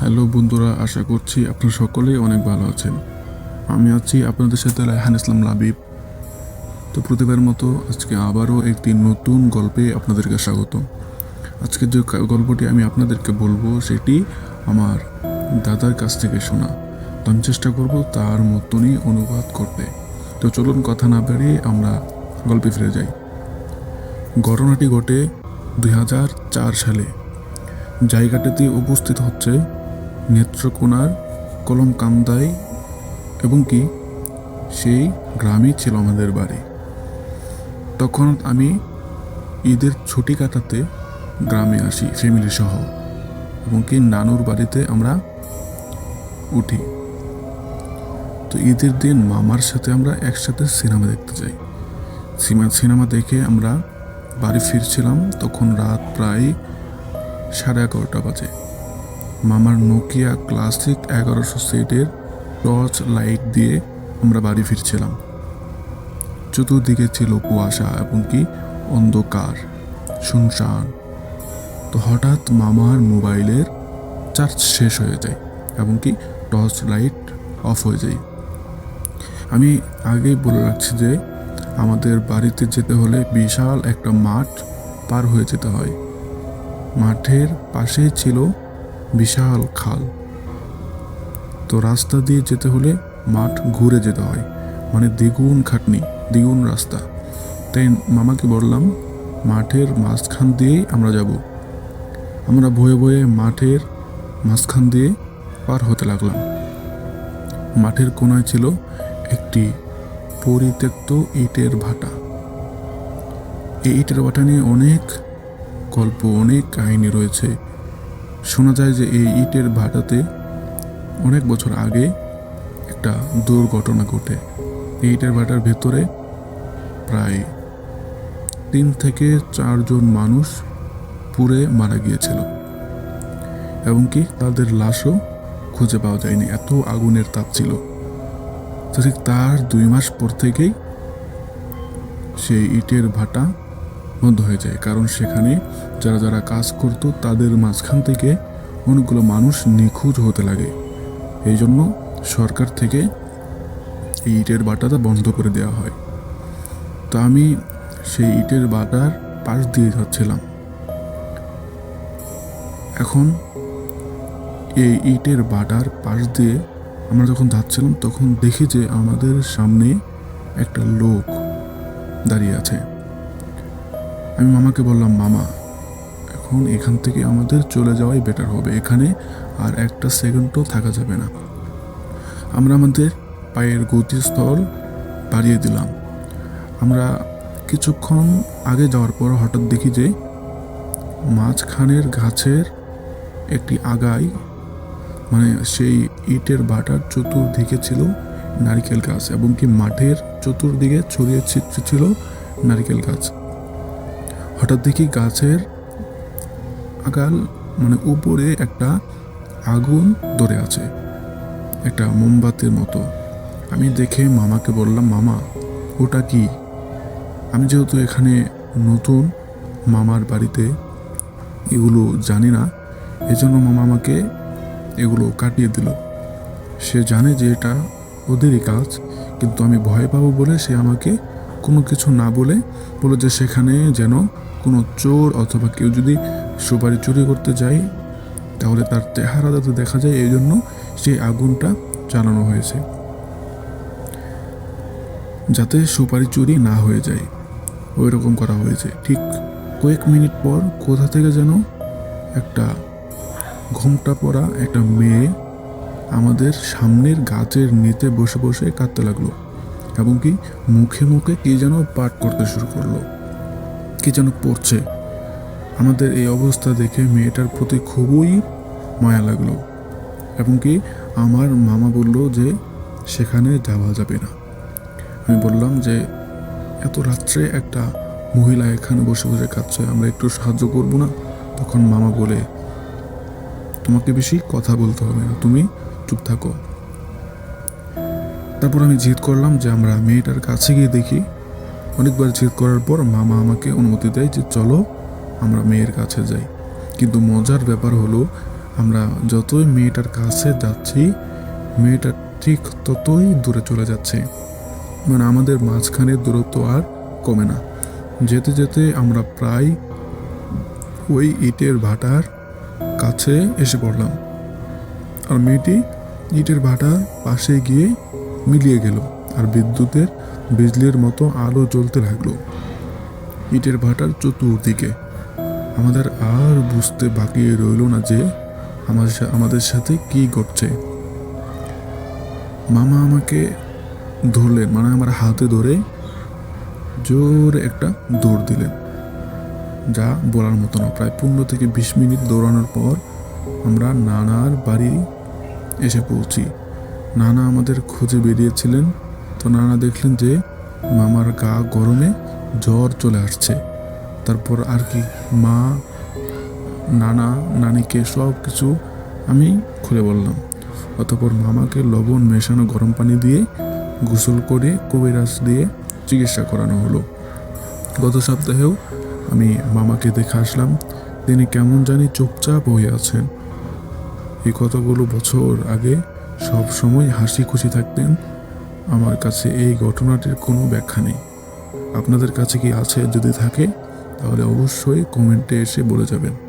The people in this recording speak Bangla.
হ্যালো বন্ধুরা, আশা করছি আপনারা সকলেই অনেক ভালো আছেন। আমি আছি আপনাদের সাথে রায়হান ইসলাম লাবিব। তো প্রতিবার মতো আজকে আবারও একটি নতুন গল্পে আপনাদেরকে স্বাগত আজকে যে গল্পটি আমি আপনাদেরকে বলব সেটি আমার দাদার কাছ থেকে শোনা। তো আমি চেষ্টা করব তার মতনই অনুবাদ করতে। তো চলুন কথা না বেরিয়ে আমরা গল্পে ফিরে যাই। ঘটনাটি ঘটে দুই হাজার চার সালে। জায়গাটিতে উপস্থিত হচ্ছে নেত্রকোনার কলমকান্দায় এবং কি সেই গ্রামই ছিল আমাদের বাড়ি। তখন আমি ঈদের ছুটি কাটাতে গ্রামে আসি ফ্যামিলি সহ। এবং কি নানুর বাড়িতে আমরা উঠি। তো ঈদের দিন মামার সাথে আমরা একসাথে সিনেমা দেখতে যাই। সিনেমা সিনেমা দেখে আমরা বাড়ি ফিরছিলাম, তখন রাত প্রায় সাড়ে এগারোটা বাজে। মামার নোকিয়া ক্লাসিক এগারোশো সেটের টর্চ লাইট দিয়ে আমরা বাড়ি ফিরছিলাম। চতুর্দিকে ছিল কুয়াশা এবং কি অন্ধকার, শুনশান। তো হঠাৎ মামার মোবাইলের চার্জ শেষ হয়ে যায় এবং কি টর্চ লাইট অফ হয়ে যায়। আমি আগেই বলে রাখছি যে আমাদের বাড়িতে যেতে হলে বিশাল একটা মাঠ পার হয়ে যেতে হয়। মাঠের পাশেই ছিল বিশাল খাল। তো রাস্তা দিয়ে যেতে হলে মাঠ ঘুরে যেতে হয়। মানে দ্বিগুণ খাটনি, দ্বিগুণ রাস্তা। তাই মামাকে বললাম, মাঠের মাঝখান দিয়েই আমরা যাব। আমরা ভয়ে ভয়ে মাঠের মাঝখান দিয়ে পার হতে লাগলাম। মাঠের কোনায় ছিল একটি পরিত্যক্ত ইটের ভাটা। এই ইটের ভাটা নিয়ে অনেক গল্প, অনেক কাহিনী রয়েছে। শোনা যায় যে এই ইটের ভাটাতে অনেক বছর আগে একটা দুর্ঘটনা ঘটে। এই ইটের ভাটার ভেতরে প্রায় তিন থেকে চারজন মানুষ পুড়ে মারা গিয়েছিল। এবং কি তাদের লাশও খুঁজে পাওয়া যায়নি। এত আগুনের তাপ ছিল। ঠিক তার দুই মাস পর থেকেই সেই ইটের ভাটা বন্ধ হয়ে যায়। কারণ সেখানে যারা যারা কাজ করত, তাদের মাঝখান থেকে অনেকগুলো মানুষ নিখোঁজ হতে লাগে। এই জন্য সরকার থেকে এই ইটের বাটাটা বন্ধ করে দেওয়া হয়। তো আমি সেই ইটের বাটার পাশ দিয়ে যাচ্ছিলাম। এখন এই ইটের বাটার পাশ দিয়ে আমরা যখন যাচ্ছিলাম, তখন দেখি যে আমাদের সামনে একটা লোক দাঁড়িয়ে আছে। আমি মামাকে বললাম, মামা, এখন এখান থেকে আমাদের চলে যাওয়াই বেটার হবে। এখানে আর একটা সেকেন্ডও থাকা যাবে না। আমরা আমাদের পায়ের গতিস্থল বাড়িয়ে দিলাম। আমরা কিছুক্ষণ আগে যাওয়ার পর হঠাৎ দেখি যে মাঝখানের গাছের একটি আগায় মানে সেই ইটের বাটার চতুর্দিকে ছিল নারকেল গাছ এবং কি মাঠের চতুর্দিকে ছড়িয়ে ছিটছে ছিল নারকেল গাছ। হঠাৎ দেখি গাছের আগাল মানে উপরে একটা আগুন ধরে আছে, একটা মোমবাতির মতো। আমি দেখে মামাকে বললাম, মামা, ওটা কি? আমি যেহেতু এখানে নতুন, মামার বাড়িতে এগুলো জানি না, এজন্য মামা আমাকে এগুলো কাটিয়ে দিল। সে জানে যে এটা ওদেরই কাজ, কিন্তু আমি ভয় পাবো বলে সে আমাকে কোনো কিছু না বলে বলে যে সেখানে যেন কোনো চোর অথবা কেউ যদি সুপারি চুরি করতে যায়, তাহলে তার চেহারা যাতে দেখা যায়, এই জন্য সেই আগুনটা চালানো হয়েছে। যাতে সুপারি চুরি না হয়ে যায়। ওই রকম করা হয়েছে। ঠিক কয়েক মিনিট পর কোথা থেকে যেন একটা ঘোমটা পরা একটা মেয়ে আমাদের সামনের গাছের নিচে বসে বসে কাঁদতে লাগল এবং কি মুখে মুখে কে যেন পাঠ করতে শুরু করল। কি যেন পড়ছে। আমাদের এই অবস্থা দেখে মেয়েটার প্রতি খুবই মায়া লাগল। এবং কি আমার মামা বলল যে সেখানে যাওয়া যাবে না। আমি বললাম যে এত রাত্রে একটা মহিলা এখানে বসে বসে কাঁদছে আমরা একটু সাহায্য করব না? তখন মামা বলে, তোমাকে বেশি কথা বলতে হবে না, তুমি চুপ থাকো। তারপর আমি জিদ করলাম যে আমরা মেয়েটার কাছে গিয়ে দেখি অনেকবার জিদ করার পর মামা আমাকে অনুমতি দেয় যে চলো আমরা মেয়ের কাছে যাই। কিন্তু মজার ব্যাপার হলো, আমরা যতই মেয়েটার কাছে যাচ্ছি, মেয়েটা ঠিক ততই দূরে চলে যাচ্ছে। মানে আমাদের মাঝখানে দূরত্ব আর কমে না। যেতে যেতে আমরা প্রায় ওই ইটের ভাটার কাছে এসে পড়লাম। আর মেয়েটি ইটের ভাটার পাশে গিয়ে মিলিয়ে গেল। আর বিদ্যুতের বিজলির মতো আলো জ্বলতে লাগল। ইটের ভাটার চতুর্দিকে। আমাদের আর বুঝতে বাকি রইল না যে আমাদের সা- আমাদের সাথে কি ঘটছে। মামা আমাকে ধরলেন মানে আমার হাতে ধরে জোরে একটা দৌড় দিলেন। যা বলার মতো না। প্রায় পনেরো থেকে বিশ মিনিট দৌড়ানোর পর আমরা নানার বাড়ি এসে পৌঁছি। নানা আমাদের খোঁজে বেরিয়েছিলেন। নানা দেখলেন যে মামার গা গরমে জ্বর চলে আসছে। তারপর আর কি মা, নানা, নানিকে সব কিছু আমি খুলে বললাম। অতপর মামাকে লবণ মেশানো গরম পানি দিয়ে গোসল করে কবিরাজ দিয়ে চিকিৎসা করানো হলো। গত সপ্তাহেও আমি মামাকে দেখে আসলাম, তিনি কেমন জানি চুপচাপ হয়ে আছেন। এই কতগুলো বছর আগে সব সময় হাসি খুশি থাকতেন আমার কাছে এই ঘটনাটির কোনো ব্যাখ্যা নেই। আপনাদের কাছে কি আছে যদি থাকে, তাহলে অবশ্যই কমেন্টে এসে বলে যাবেন।